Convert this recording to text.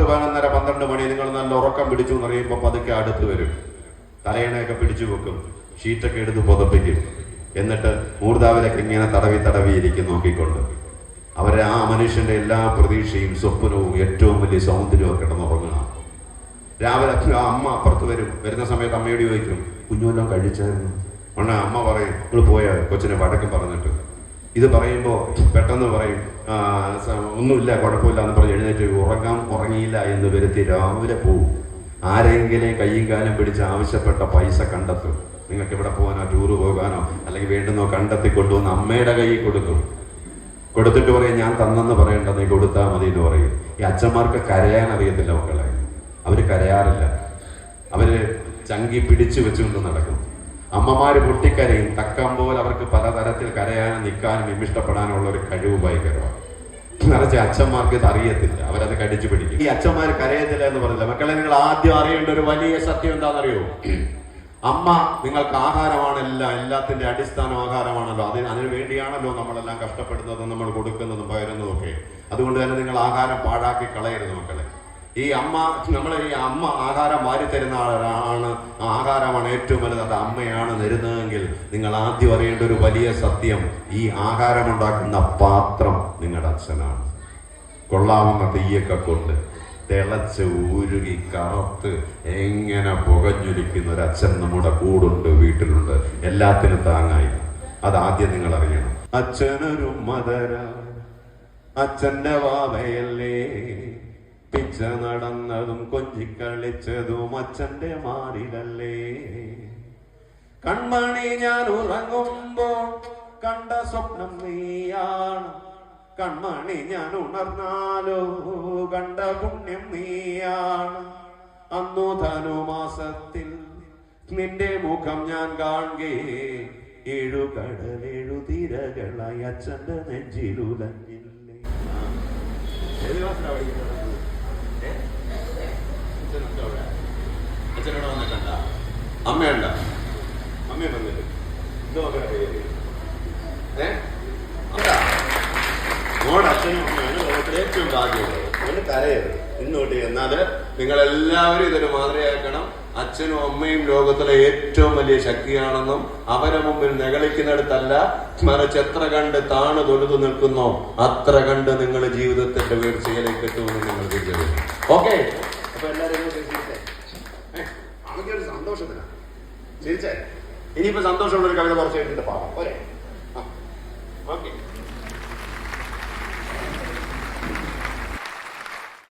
പത്ത് പതിനൊന്നര പന്ത്രണ്ട് മണി നിങ്ങൾ നല്ല ഉറക്കം പിടിച്ചു എന്ന് പറയുമ്പോൾ പതുക്കെ അടുത്ത് വരും. തലയണയൊക്കെ പിടിച്ചു വെക്കും. ഷീറ്റൊക്കെ എടുത്ത് പുതപ്പിക്കും. എന്നിട്ട് മൂർധാവിലൊക്കെ ഇങ്ങനെ തടവി തടവി ഇരിക്കും നോക്കിക്കൊണ്ട്. അവരെ ആ മനുഷ്യന്റെ എല്ലാ പ്രതീക്ഷയും സ്വപ്നവും ഏറ്റവും വലിയ സൗന്ദര്യവും കിടന്നുറങ്ങണം രാവിലെ ആ അമ്മ അപ്പുറത്ത് വരും. വരുന്ന സമയത്ത് അമ്മയോട് ചോദിക്കും കുഞ്ഞുമെല്ലാം കഴിച്ചായിരുന്നു? അമ്മ പറയും നിങ്ങൾ പോയ? കൊച്ചിനെ വടക്കം പറഞ്ഞിട്ട്. ഇത് പറയുമ്പോൾ പെട്ടെന്ന് പറയും ഒന്നുമില്ല കുഴപ്പമില്ല എന്ന് പറഞ്ഞ് എഴുന്നേറ്റ് ഉറങ്ങാൻ ഉറങ്ങിയില്ല എന്ന് വരുത്തി രാവിലെ പോവും. ആരെങ്കിലും കയ്യും കാലും പിടിച്ച് ആവശ്യപ്പെട്ട പൈസ കണ്ടെത്തും. നിങ്ങൾക്ക് ഇവിടെ പോകാനോ ടൂറ് പോകാനോ അല്ലെങ്കിൽ വേണ്ടുന്നോ കണ്ടെത്തി കൊണ്ടുവന്ന് അമ്മയുടെ കയ്യിൽ കൊടുക്കും. കൊടുത്തിട്ട് പറയും ഞാൻ തന്നെന്ന് പറയണ്ട നീ കൊടുത്താൽ മതി എന്ന് പറയും. ഈ അച്ഛന്മാർക്ക് കരയാൻ അറിയത്തില്ല മക്കളെ. അവർ കരയാറില്ല. അവർ ചങ്കി പിടിച്ചു വെച്ചുകൊണ്ട് നടക്കും. അമ്മമാര് പൊട്ടിക്കരയും തക്കം പോലെ അവർക്ക് പലതരത്തിൽ കരയാനും നിൽക്കാനും ഇഷ്ടപ്പെടാനുള്ള ഒരു കഴിവ് ഭയങ്കരമാണ്. നിറച്ച് അച്ഛന്മാർക്ക് ഇത് അറിയത്തില്ല. അവരത് കടിച്ചു പിടിക്കും. ഈ അച്ഛന്മാർ കരയത്തില്ല എന്ന് പറഞ്ഞില്ല. മക്കളെ നിങ്ങൾ ആദ്യം അറിയേണ്ട ഒരു വലിയ സത്യം എന്താണെന്നറിയോ? അമ്മ നിങ്ങൾക്ക് ആഹാരമാണ് എല്ലാം എല്ലാത്തിന്റെ അടിസ്ഥാന ആഹാരമാണല്ലോ. അതിന് അതിനു വേണ്ടിയാണല്ലോ നമ്മളെല്ലാം കഷ്ടപ്പെടുന്നതും നമ്മൾ കൊടുക്കുന്നതും പകരുന്നതും ഒക്കെ. അതുകൊണ്ട് തന്നെ നിങ്ങൾ ആഹാരം പാഴാക്കി കളയരുത് മക്കളെ. ഈ അമ്മ നമ്മളെ ഈ അമ്മ ആഹാരം വാരി തരുന്ന ആളാണ്. ആഹാരമാണ് ഏറ്റവും വലുത്. അത് അമ്മയാണ് തരുന്നതെങ്കിൽ നിങ്ങൾ ആദ്യം അറിയേണ്ട ഒരു വലിയ സത്യം ഈ ആഹാരം ഉണ്ടാക്കുന്ന പാത്രം നിങ്ങളുടെ അച്ഛനാണ്. കൊള്ളാവുന്ന തീയൊക്കെ കൊണ്ട് തിളച്ച് ഊരുകി കറുത്ത് എങ്ങനെ പുകഞ്ഞൊലിക്കുന്ന ഒരു അച്ഛൻ നമ്മുടെ കൂടുണ്ട് വീട്ടിലുണ്ട്. എല്ലാത്തിനും താങ്ങായി. അത് ആദ്യം നിങ്ങൾ അറിയണം. അച്ഛനൊരു മദര അച്ഛന്റെ വാവയല്ലേ. പിച്ച നടന്നതും കൊഞ്ചിക്കളിച്ചതും അച്ഛന്റെ മാറിലല്ലേ കൺമണി ഞാൻ ഉറങ്ങുമ്പോൾ കണ്ട സ്വപ്നം നീയാണ്. കൺമണി ഞാൻ ഉണർന്നാലോ കണ്ട പുണ്യം നീയാണ്. അന്നു ധനുമാസത്തിൽ നിന്റെ മുഖം ഞാൻ കാണുകേ. ഏഴു കടൽ ഏഴു തിരകളായി അച്ഛന്റെ നെഞ്ചിലുലഞ്ഞില്ലേ. മോടെ അച്ഛനും ലോകത്തിലെ ഏറ്റവും ഭാഗ്യമുള്ളത് അവന് കരയരുത് ഇന്നോട്ട് എന്നാൽ നിങ്ങൾ എല്ലാവരും ഇതിന് മാതൃകയാക്കണം. അച്ഛനും അമ്മയും ലോകത്തിലെ ഏറ്റവും വലിയ ശക്തിയാണെന്നും അവരെ മുമ്പിൽ നെകളിക്കുന്നിടത്തല്ല മറിച്ച് എത്ര കണ്ട് താണ് തൊഴുതു നിൽക്കുന്നോ അത്ര കണ്ട് നിങ്ങൾ ജീവിതത്തിന്റെ വീഴ്ചയിലേക്ക് എത്തുമെന്ന് നിങ്ങൾ തിരിച്ചറിയും ഓക്കെ? അപ്പൊ എല്ലാവരും ഇങ്ങോട്ട് ചിരിച്ചേ. ഏ, നമുക്കൊരു സന്തോഷത്തിനാ ചിരിച്ചേ. ഇനിയിപ്പോ സന്തോഷമുള്ള ഒരു കവിത കുറച്ച് കഴിഞ്ഞിട്ട് പാടാം ഓക്കെ.